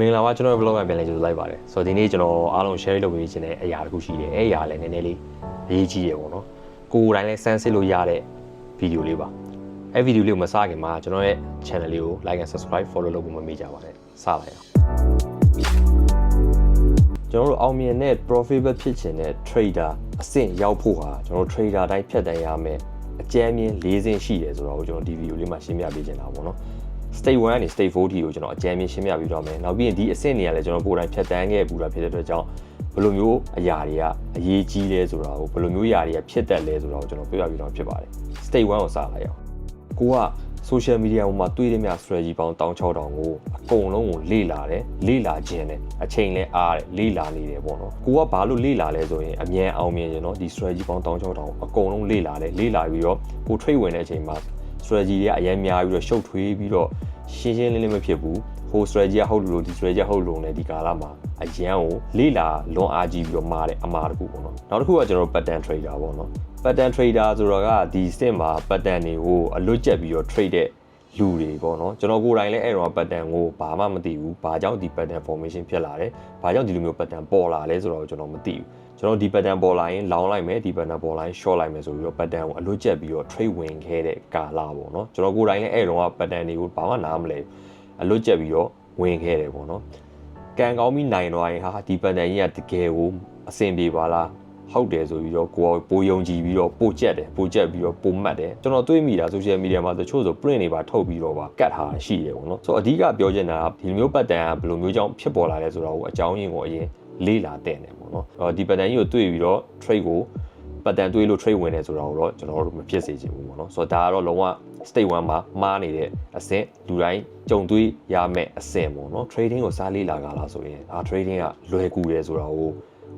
မင်္ဂလာပါကျွန်တော်ရဲ့ vlog ကပြန်လည်ကြိုဆိုလိုက်ပါတယ်ဆိုတော့ဒီနေ့ကျွန်တော်အားလုံး share လုပ်ပေးခြင်းတဲ့အရာတစ်ခုရှိတယ်အဲ့အရာလည်းနည်းနည်းလေးအရေးကြီးတယ်ပေါ့နော်ကိုယ်ကိုယ်တိုင်းလည်းစမ်းစစ်လို့ရတဲ့ဗီဒီယိုလေးပါအဲ့ဗီဒီယိုလေးကိုမစခင်မှာကျွန်တော်ရဲ့ channel လေးကို like and subscribe follow လုပ်ဖို့မမေ့ကြပါနဲ့စလိုက်အောင်ကျွန်တော်တို့အောင်မြင်တဲ့ profitable ဖြစ်ချင်တဲ့ trader အဆင့်ရောက်ဖို့ဟာကျွန်တော်တို့ trader တိုင်းဖြတ်တန်းရမယ်အကြမ်းမြင်၄ဆင့်ရှိတယ်ဆိုတော့ကျွန်တော်ဒီဗီဒီယိုလေးမှာရှင်းပြပေးချင်တာပေါ့နော် state 1ကနေ state 4ထိကိုကျွန်တော်အကြမ်းမြင်ရှင်းပြပြီးတော့မယ်နောက်ပြီးရင်ဒီအဆင့်တွေကလည်းကျွန်တော်ကိုယ်တိုင်ဖြတ်တန်းခဲ့ပူတာဖြစ်တဲ့အတွက်ကြောင့်ဘယ်လိုမျိုးအရာတွေကအရေးကြီးလဲဆိုတာကိုဘယ်လိုမျိုးအရာတွေကဖြစ်တတ်လဲဆိုတာကိုကျွန်တော်ပြောပြပြီးတော့ဖြစ်ပါတယ် state 1ကိုစလိုက်အောင်ကိုက social media ပေါ်မှာတွေ့ရမြ strategy ပေါင်း16000ကိုအကုန်လုံးကိုလေ့လာတယ်လေ့လာခြင်းနဲ့အချိန်လဲအားတယ်လေ့လာနေတယ်ပေါ့နော်ကိုကဘာလို့လေ့လာလဲဆိုရင်အမြန်အောင်မြင်ရင်တော့ဒီ strategy ပေါင်း16000အကုန်လုံးလေ့လာတယ်လေ့လာပြီးတော့ကို trade ဝင်တဲ့အချိန်မှာ strategy တွေကအရင်များပြီးတော့ရှုပ်ထွေးပြီးတော့ ရှင်းရှင်းလင်းလင်းမဖြစ်ဘူးဟို strategy ကဟုတ်လို့ဒီ strategy ကဟုတ်လို့ねဒီကာလမှာအရန်ကိုလေ့လာလွန်အားကြီးပြီးတော့မာတဲ့အမှားတစ်ခုပေါ့နော်နောက်တစ်ခုကကျွန်တော် pattern trader ပေါ့နော် pattern trader ဆိုတော့ကဒီစင့်မှာ pattern တွေကိုအလွတ်ကျက်ပြီးတော့ trade တဲ့ လူတွေပေါ့နော်ကျွန်တော်ကိုယ်တိုင်လည်းအဲ့တော့ pattern ကိုဘာမှမသိဘူးဘာကြောင့်ဒီ pattern formation ဖြစ်လာတယ်ဘာကြောင့်ဒီလိုမျိုး pattern ပေါ်လာလဲဆိုတော့ကျွန်တော်မသိဘူးကျွန်တော်ဒီ pattern ပေါ်လာရင်လောင်းလိုက်မယ်ဒီ pattern ပေါ်လာရင် short လိုက်မယ်ဆိုပြီးတော့ pattern ကိုအလွတ်ကျက်ပြီးတော့ trade ဝင်ခဲ့တဲ့ကာလပေါ့နော်ကျွန်တော်ကိုယ်တိုင်လည်းအဲ့တော့ pattern တွေကိုဘာမှနားမလဲအလွတ်ကျက်ပြီးတော့ဝင်ခဲ့တယ်ပေါ့နော်ကံကောင်းပြီးနိုင်တော့ရင်ဟာဒီ pattern ကြီးကတကယ်ကိုအဆင်ပြေပါလား ဟုတ်တယ်ဆိုပြီးတော့ကိုယ်ပိုယုံကြည်ပြီးတော့ပိုကြက်တယ်ပိုကြက်ပြီးတော့ပိုမှတ်တယ်ကျွန်တော်တွေးမိတာ social media မှာတချို့ဆို print တွေပါထုတ်ပြီးတော့ပါကတ်ထားရှိတယ်ပေါ့နော်ဆိုတော့အဓိကပြောချင်တာကဒီလိုမျိုး pattern ကဘယ်လိုမျိုးကြောင့်ဖြစ်ပေါ်လာလဲဆိုတော့အကြောင်းရင်းကိုအရင်လေ့လာတဲ့တယ်ပေါ့နော်အော်ဒီ pattern ကြီးကိုတွေ့ပြီးတော့ trade ကို pattern တွေးလို့ trade ဝင်တယ်ဆိုတာကိုတော့ကျွန်တော်တို့မဖြစ်စေချင်ဘူးပေါ့နော်ဆိုတော့ဒါကတော့လုံးဝ state 1မှာမှားနေတဲ့အဆင့်လူတိုင်းကြုံတွေ့ရမယ့်အဆင့်ပေါ့နော် trading ကိုစားလေ့လာကြလားဆိုရင်အာ trading ကလွယ်ကူတယ်ဆိုတာကို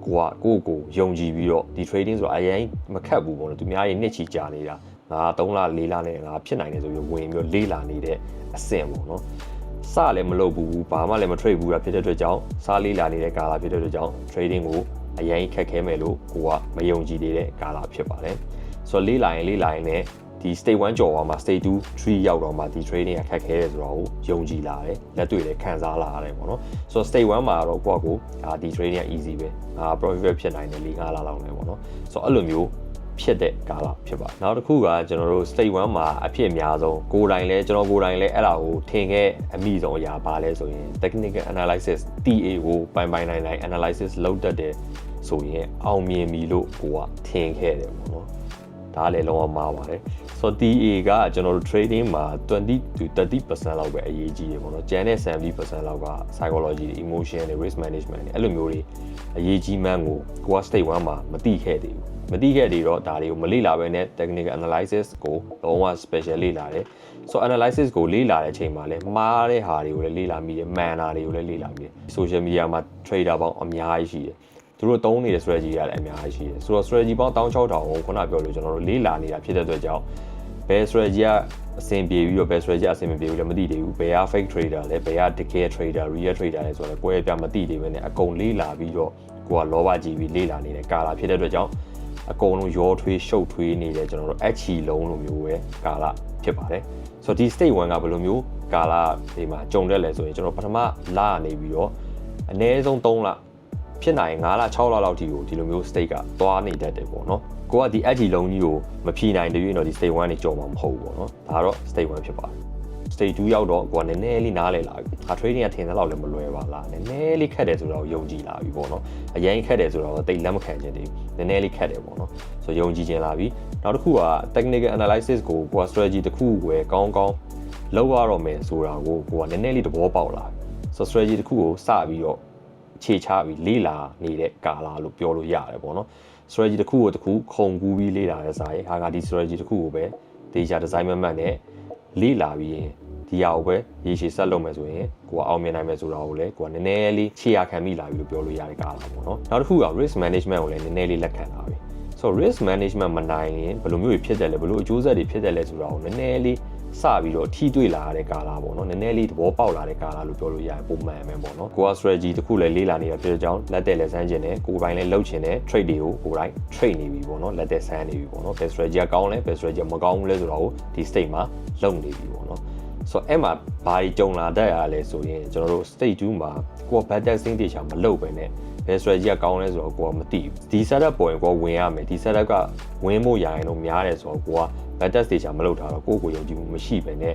ကိုကကိုကိုယုံကြည်ပြီးတော့ဒီ trading ဆိုတာအရင်မခတ်ဘူးပေါ့နော်သူများရဲ့နှစ်ချီကြာနေတာငါ3လ4လနဲ့ငါဖြစ်နိုင်တယ်ဆိုပြီးဝင်ပြီးတော့လေ့လာနေတဲ့အဆင့်ပေါ့နော်စလည်းမလုပ်ဘူးဘာမှလည်းမ trade ဘူးတာဖြစ်တဲ့အတွက်ကြောင့်စားလေးလာနေတဲ့ကာလဖြစ်တဲ့အတွက်ကြောင့် trading ကိုအရင်ခက်ခဲမယ်လို့ကိုကမယုံကြည်နေတဲ့ကာလဖြစ်ပါတယ်ဆိုတော့လေးလာရင်လေးလာရင်လည်း ဒီ state 1ကြော်သွားမှာ state 2 3ရောက်တော့မှဒီ trading ကခက်ခဲတယ်ဆိုတော့ယုံကြည်လာတယ်လက်တွေ့လည်းခံစားလာရတယ်ပေါ့နော်ဆိုတော့ state 1မှာတော့ကိုယ့်ကိုအာဒီ trading က easy ပဲအာ profit ဖြစ်နိုင်တယ်၄၅လလောက်နဲ့ပေါ့နော်ဆိုတော့အဲ့လိုမျိုးဖြစ်တဲ့ကာလဖြစ်ပါနောက်တစ်ခုကကျွန်တော်တို့ state 1မှာအဖြစ်အများဆုံးကိုယ်တိုင်လဲကျွန်တော်ကိုယ်တိုင်လဲအဲ့ဒါကိုထင်ခဲ့အမိဆုံးအရာပါလဲဆိုရင် technical analysis TA ကိုပိုင်ပိုင်နိုင်နိုင် analysis လုပ်တတ်တယ်ဆိုရင်အောင်မြင်ပြီလို့ကိုကထင်ခဲ့တယ်ပေါ့နော်ဒါလည်းလုံးဝမှားပါတယ် ဆိုတော့ TA ကကျွန်တော်တို့ trading မှာ20 to 30%လောက်ပဲအရေးကြီးတယ်ပေါ့နော်ကျန်တဲ့70%လောက်က psychology တွေ emotion တွေ risk management တွေအဲ့လိုမျိုးတွေအရေးကြီးမှန်းကိုကိုက state 1မှာမသိခဲ့သေးဘူးမသိခဲ့သေးတော့ဒါတွေကိုမလေ့လာဘဲနဲ့ technical analysis ကိုလုံးဝ special လေ့လာတယ်ဆို analysis ကိုလေ့လာတဲ့အချိန်မှာလည်းမှားတဲ့ဟာတွေကိုလည်းလေ့လာမိတယ် manner တွေကိုလည်းလေ့လာမိတယ် social media မှာ trader ပေါင်းအများကြီးရှိတယ် သူတို့သုံးနေတဲ့ strategy တွေလည်းအများကြီးရှိတယ်ဆိုတော့ strategy ပေါင်း16000ကိုခုနပြောလို့ကျွန်တော်တို့လေ့လာနေတာဖြစ်တဲ့အတွက်ကြောင့်ဘယ် strategy ကအဆင်ပြေပြီးတော့ဘယ် strategy အဆင်မပြေဘူးလည်းမသိသေးဘူးဘယ်က fake trader လဲဘယ်က tactical trader real trader လဲဆိုတော့ကိုယ့်ရဲ့ပြမသိသေးဘဲနဲ့အကုန်လေ့လာပြီးတော့ကိုကလောဘကြီးပြီးလေ့လာနေတဲ့ကာလာဖြစ်တဲ့အတွက်ကြောင့်အကုန်လုံးရောထွေးရှုပ်ထွေးနေတဲ့ကျွန်တော်တို့အချီလုံးလိုမျိုးပဲကာလဖြစ်ပါတယ်ဆိုတော့ဒီ state 1ကဘယ်လိုမျိုးကာလဒီမှာကြုံတက်လဲဆိုရင်ကျွန်တော်ပထမလကနေပြီးတော့အနည်းဆုံး3လ ဖြစ်နိုင်9လ6လလောက်ထိကိုဒီလိုမျိုး state ကသွားနေတတ်တယ်ပေါ့နော်ကိုကဒီအချီလုံးကြီးကိုမဖြီနိုင်တဲ့ရင်တော့ဒီ state 1နေကြော်မှာမဟုတ်ဘူးပေါ့နော်ဒါတော့ state 1ဖြစ်ပါတယ် stage 2ရောက်တော့ကိုကနည်းနည်းလေးနားလဲလာပြီ။ဒါ trading ကထင်သလောက်လည်းမလွယ်ပါလား။နည်းနည်းလေးခက်တယ်ဆိုတော့ယုံကြည်လာပြီပေါ့နော်။အရင်ခက်တယ်ဆိုတော့တိတ်လက်မခံချင်သေးဘူး။နည်းနည်းလေးခက်တယ်ပေါ့နော်။ဆိုယုံကြည်ခြင်းလာပြီ။နောက်တစ်ခုက technical analysis ကိုကိုက strategy တစ်ခုဝယ်ကောင်းကောင်းလောက်ရတော့မယ်ဆိုတာကိုကိုကနည်းနည်းလေးသဘောပေါက်လာပြီ။ဆို strategy တစ်ခုကိုစပြီးတော့ ခြေချပြီးလေ့လာနေတဲ့ကာလလို့ပြောလို့ရတယ်ပေါ့နော်။ strategy တစ်ခုကိုတစ်ခုခုံကူးပြီးလေ့လာတဲ့စာရေးဟာကဒီ strategy တစ်ခုကိုပဲ data design မှတ်မှတ်နဲ့လေ့လာပြီးရင်ဒီဟာကိုပဲရေရှည်ဆက်လုပ်မယ်ဆိုရင်ကိုကအောင်မြင်နိုင်မယ်ဆိုတာကိုလည်းကိုကနည်းနည်းလေးခြေရခံမိလာပြီလို့ပြောလို့ရတယ်ကားလာပေါ့နော်နောက်တစ်ခုက risk management ကိုလည်းနည်းနည်းလေးလက်ခံလာပြီဆို risk management မနိုင်ရင်ဘယ်လိုမျိုးတွေဖြစ်တယ်လဲဘယ်လိုအကျိုးဆက်တွေဖြစ်တယ်လဲဆိုတာကိုနည်းနည်းလေး စပြီးတော့ထိတွေ့လာရတဲ့ကာလပေါ့နော်နည်းနည်းလေးသဘောပေါက်လာတဲ့ကာလလို့ပြောလို့ရတယ်ပုံမှန်ပဲပေါ့နော်ကိုက strategy တစ်ခုလည်းလေးလာနေတာဖြစ်တဲ့ကြောင့်လက်တဲ့လည်းစမ်းကျင်တယ်ကိုယ်ပိုင်လည်းလှုပ်ချင်တယ် trade တွေကိုကိုယ်တိုင် trade နေပြီပေါ့နော်လက်တဲ့စမ်းနေပြီပေါ့နော်ဘယ် strategy ကကောင်းလဲဘယ် strategy မကောင်းဘူးလဲဆိုတော့ဒီ state မှာလုံနေပြီပေါ့နော်ဆိုတော့အဲ့မှာဘာကြီးကြုံလာတတ်ရလဲဆိုရင်ကျွန်တော်တို့ state 2မှာကိုက bad testing တေချာမလုပ်ပဲနဲ့ ဘယ် strategy ကကောင်းလဲဆိုတော့ကိုကမသိဘူးဒီ setup ပေါ်ရင်ကိုကဝင်ရမယ်ဒီ setup ကဝင်ဖို့ရရင်တော့များတယ်ဆိုတော့ကိုက bad test တေချာမလုပ်တာတော့ကိုယ့်ကိုယုံကြည်မှုမရှိပဲနဲ့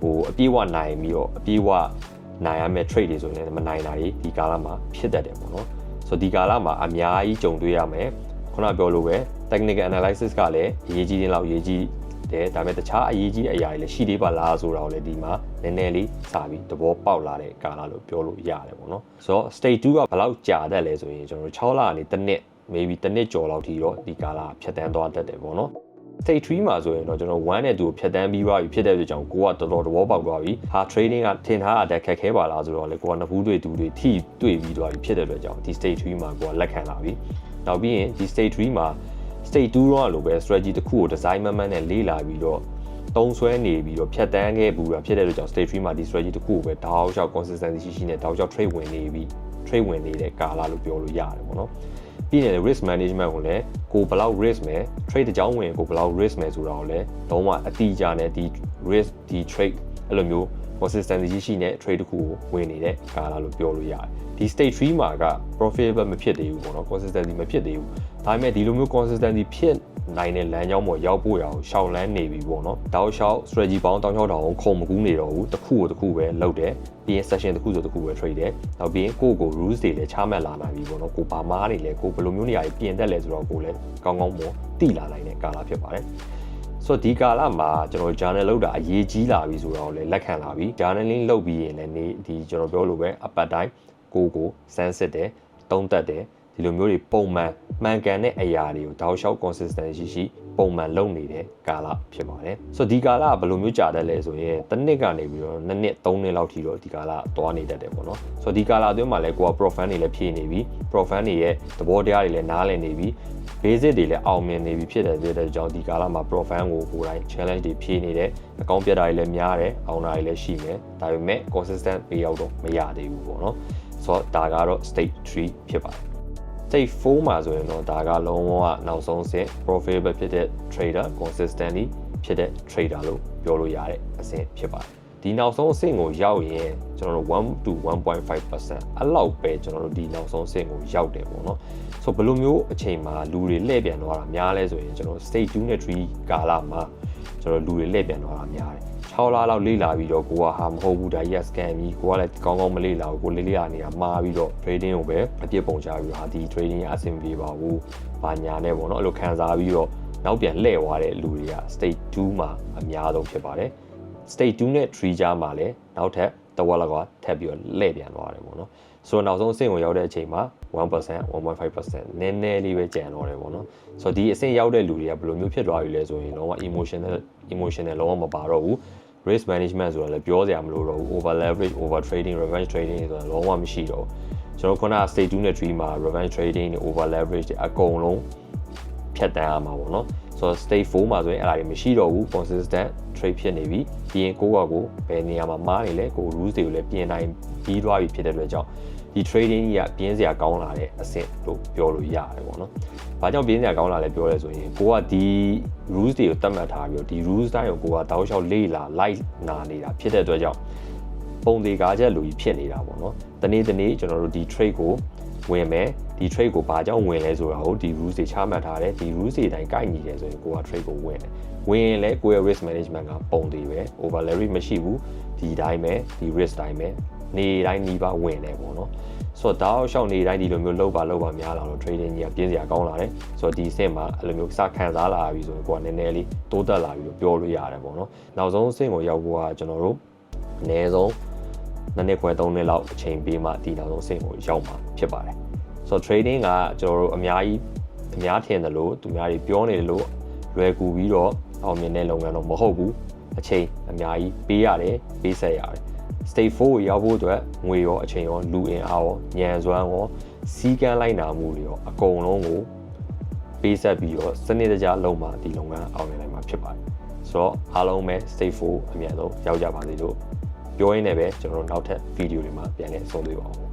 ဟိုအပြည့်ဝနိုင်ပြီးတော့အပြည့်ဝနိုင်ရမယ့် trade တွေဆိုရင်လည်းမနိုင်တာကြီးဒီကာလမှာဖြစ်တတ်တယ်ပေါ့နော်ဆိုတော့ဒီကာလမှာအများကြီးကြုံတွေ့ရမယ်ခုနပြောလို့ပဲ technical analysis ကလည်းအရေးကြီးတဲ့လောက်အရေးကြီး တယ်ဒါပေမဲ့တခြားအရေးကြီးတဲ့အရာတွေလည်းရှိသေးပါလားဆိုတာကိုလည်းဒီမှာနည်းနည်းလေးစာပြီးသဘောပေါက်လာတဲ့ကာလလို့ပြောလို့ရတယ်ပေါ့နော်ဆိုတော့ state 2ကဘယ်လောက်ကြာတတ်လဲဆိုရင်ကျွန်တော်တို့6လကနေတစ်နှစ် maybe တစ်နှစ်ကျော်လောက်ထိတော့ဒီကာလဖြတ်တန်းသွားတတ်တယ်ပေါ့နော် state 3မှာဆိုရင်တော့ကျွန်တော်1နဲ့2ကိုဖြတ်တန်းပြီးသွားပြီဖြစ်တဲ့အတွက်ကြောင့်ကိုကတော်တော်သဘောပေါက်သွားပြီဟာ trading ကထင်ထားတာခက်ခဲပါလားဆိုတော့လေကိုကနှစ်ဖူးတွေ့တူတွေထိတွေ့ပြီးသွားပြီဖြစ်တဲ့အတွက်ကြောင့်ဒီ state 3မှာကိုကလက်ခံလာပြီနောက်ပြီးရင်ဒီ state 3မှာ state 2တော့လို့ပဲ strategy တစ်ခုကို design မှန်မှန်နဲ့လေးလာပြီးတော့တုံးဆွဲနေပြီးတော့ဖြတ်တန်းခဲ့ဘူးတာဖြစ်တဲ့အတွက်ကြောင့် state 3မှာဒီ strategy တစ်ခုကိုပဲတောက်လျှောက် consistency ရှိရှိနဲ့တောက်လျှောက် trade ဝင်နေပြီး trade ဝင်နေတဲ့ကာလလို့ပြောလို့ရတယ်ပေါ့နော်ပြီးရင် risk management ကိုလည်းကိုဘယ်လောက် risk မယ် trade တစ်ကြောင်းဝင်ကိုဘယ်လောက် risk မယ်ဆိုတာကိုလည်းတော့မှအတိအကျနဲ့ဒီ risk ဒီ trade အဲ့လိုမျိုး consistency ရှိတဲ့ trade တစ်ခုကိုဝင်နေတဲ့ကာလလို့ပြောလို့ရတယ်ဒီ state 3မှာက profitable မဖြစ်သေးဘူးပေါ့နော် consistency မဖြစ်သေးဘူး ဒါပေမဲ့ဒီလိုမျိုး consistency ဖြစ်နိုင်တဲ့လမ်းကြောင်းပေါ်ရောက်ဖို့ရအောင်ရှောင်လန်းနေပြီပေါ့နော်တောက်လျှောက် strategy ပေါင်းတောက်လျှောက်တောင်ခုံမကူးနေတော့ဘူးတစ်ခုကိုတစ်ခုပဲလုပ်တယ်ပြီးရင် session တစ်ခုဆိုတစ်ခုပဲ trade တယ်နောက်ပြီးရင်ကိုယ့်ကို rules တွေလည်းချမှတ်လာနိုင်ပြီပေါ့နော်ကိုဘာမားနေလဲကိုဘယ်လိုမျိုးနေရာကြီးပြင်တက်လဲဆိုတော့ကိုလည်းကောင်းကောင်းပေါ်တိလာနိုင်တဲ့ကာလဖြစ်ပါတယ်ဆိုတော့ဒီကာလမှာကျွန်တော် journal လုပ်တာအရေးကြီးလာပြီဆိုတော့လည်းလက်ခံလာပြီ journaling လုပ်ပြီးရင်လည်းနေဒီကျွန်တော်ပြောလို့ပဲအပတ်တိုင်းကိုကိုစမ်းစစ်တယ်သုံးသက်တယ် ဒီလိုမျိုးတွေပုံမှန်မှန်ကန်တဲ့အရာတွေကိုတောက်လျှောက် consistency ရှိရှိပုံမှန်လုပ်နေတဲ့ကာလဖြစ်ပါတယ်ဆိုတော့ဒီကာလကဘယ်လိုမျိုးကြာတတ်လဲဆိုရင်တစ်နှစ်ကနေပြီးတော့နှစ်နှစ်သုံးနှစ်လောက်ထိတော့ဒီကာလသွားနေတတ်တယ်ပေါ့နော်ဆိုတော့ဒီကာလအတွင်းမှာလည်းကိုက profan တွေလည်းဖြည့်နေပြီ profan တွေရဲ့သဘောတရားတွေလည်းနားလည်နေပြီ basic တွေလည်းအောင်မြင်နေပြီဖြစ်တဲ့အတွက်ကြောင့်ဒီကာလမှာ profan ကိုကိုယ်တိုင် challenge တွေဖြည့်နေတယ်အကောင့်ပြတ်တာတွေလည်းများတယ်အောင်တာတွေလည်းရှိမယ်ဒါပေမဲ့ consistent ပေးရောက်တော့မရသေးဘူးပေါ့နော်ဆိုတော့ဒါကတော့ state 3ဖြစ်ပါတယ် stage 4မှာဆိုရင်တော့ဒါကလုံးဝနောက်ဆုံးဆင့် profitable ဖြစ်တဲ့ trader consistently ဖြစ်တဲ့ trader လို့ပြောလို့ရတဲ့အဆင့်ဖြစ်ပါတယ်ဒီနောက်ဆုံးအဆင့်ကိုရောက်ရင်ကျွန်တော်တို့1 to 1.5%အလောက်ပဲကျွန်တော်တို့ဒီနောက်ဆုံးအဆင့်ကိုရောက်တယ်ပေါ့နော်ဆိုဘယ်လိုမျိုးအချိန်မှာလူတွေလှည့်ပြန်သွားတာများလဲဆိုရင်ကျွန်တော် stage 2နဲ့3ကာလမှာကျွန်တော်လူတွေလှည့်ပြန်သွားတာများတယ် 6လလောက်လေ့လာပြီးတော့ကိုကဟာမဟုတ်ဘူးဒါကြီးက scan ပြီးကိုကလည်းကောင်းကောင်းမလေ့လာဘူးကိုလေ့လာနေတာမှားပြီးတော့ trading ကိုပဲအပြစ်ပုံချပြီးတော့ဟာဒီ trading အဆင်ပြေပါဘူး။ဘာညာနဲ့ပေါ့နော်အဲ့လိုခံစားပြီးတော့နောက်ပြန်လှည့်သွားတဲ့လူတွေက state 2မှာအများဆုံးဖြစ်ပါတယ်။ state 2နဲ့3ကြားမှာလည်းနောက်ထပ်တဝက်လောက်ကထပ်ပြီးတော့လှည့်ပြန်သွားတယ်ပေါ့နော်။ဆိုတော့နောက်ဆုံးအဆင့်ကိုရောက်တဲ့အချိန်မှာ1% 1.5%နည်းနည်းလေးပဲကျန်တော့တယ်ပေါ့နော်။ဆိုတော့ဒီအဆင့်ရောက်တဲ့လူတွေကဘယ်လိုမျိုးဖြစ်သွားပြီလဲဆိုရင်တော့ emotional emotional လုံးဝမပါတော့ဘူး။ risk management ဆိုတာလည်းပြောစရာမလိုတော့ဘူး over leverage over trading revenge trading ဆိုတာလုံးဝမရှိတော့ဘူးကျွန်တော်ခုန state 2နဲ့3မှာ revenge trading တွေ over leverage တွေအကုန်လုံးဖြတ်တန်းရမှာပေါ့နော်ဆိုတော့ state 4မှာဆိုရင်အဲ့ဒါတွေမရှိတော့ဘူး consistent trade ဖြစ်နေပြီပြီးရင်ကိုယ့်ကကိုဘယ်နေရာမှာမားနေလဲကို rules တွေကိုလည်းပြင်နိုင်ပြီးသွားပြီဖြစ်တဲ့အတွက်ကြောင့် ဒီ trading ကြီးကပြင်းစရာကောင်းလာတဲ့အဆင့်လို့ပြောလို့ရတယ်ပေါ့နော်။ဘာကြောင့်ပြင်းစရာကောင်းလာလဲပြောလဲဆိုရင်ကိုကဒီ rules တွေကိုတတ်မှတ်ထားပြီးတော့ဒီ rules တိုင်းကိုကိုကတောက်လျှောက်လေ့လာ live နာနေတာဖြစ်တဲ့အတွက်ကြောင့်ပုံသေးကားချက်လူကြီးဖြစ်နေတာပေါ့နော်။တနေ့တနေ့ကျွန်တော်တို့ဒီ trade ကိုဝင်မယ်ဒီ trade ကိုဘာကြောင့်ဝင်လဲဆိုတာကိုဒီ rules တွေချမှတ်ထားတယ်ဒီ rules တွေတိုင်းကိုက်ညီတယ်ဆိုရင်ကိုက trade ကိုဝင်တယ်ဝင်ရင်လည်းကိုယ့်ရဲ့ risk management ကပုံသေးပဲ over leverage မရှိဘူးဒီတိုင်းပဲဒီ risk တိုင်းပဲ နေတိုင်းနှီးပါဝင်တယ်ပေါ့နော်ဆိုတော့တောက်လျှောက်နေတိုင်းဒီလိုမျိုးလောက်ပါလောက်ပါများလာတော့ trading ကြီးကပြင်းစရာကောင်းလာတယ်ဆိုတော့ဒီအဆင့်မှာအဲ့လိုမျိုးစခံစားလာပြီဆိုရင်ကိုကနည်းနည်းလေးတိုးတက်လာပြီလို့ပြောလို့ရတယ်ပေါ့နော်နောက်ဆုံးအဆင့်ကိုရောက်ဖို့ကကျွန်တော်တို့အနည်းဆုံးနှစ်နှစ်ခွဲသုံးနှစ်လောက်အချိန်ပေးမှဒီနောက်ဆုံးအဆင့်ကိုရောက်မှာဖြစ်ပါတယ်ဆိုတော့ trading ကကျွန်တော်တို့အများကြီးအများထင်တယ်လို့သူများတွေပြောနေတယ်လို့လွယ်ကူပြီးတော့အောင်မြင်တဲ့လုပ်ငန်းတော့မဟုတ်ဘူးအချိန်အများကြီးပေးရတယ်ပေးဆက်ရတယ် state 4ကိုရောက်ဖို့အတွက်ငွေရောအချိန်ရောလူအင်အားရောညံစွမ်းရောစီးကမ်းလိုက်နာမှုတွေရောအကုန်လုံးကိုပေးဆက်ပြီးတော့စနစ်တကျလုံးမှာဒီလုပ်ငန်းအောင်မြင်နိုင်မှာဖြစ်ပါတယ်ဆိုတော့အားလုံးပဲ state 4အမြန်ဆုံးရောက်ကြပါစေလို့ပြောရင်းနဲ့ပဲကျွန်တော်တို့နောက်ထပ်ဗီဒီယိုတွေမှာပြန်လည်ဆုံတွေ့ပါအောင်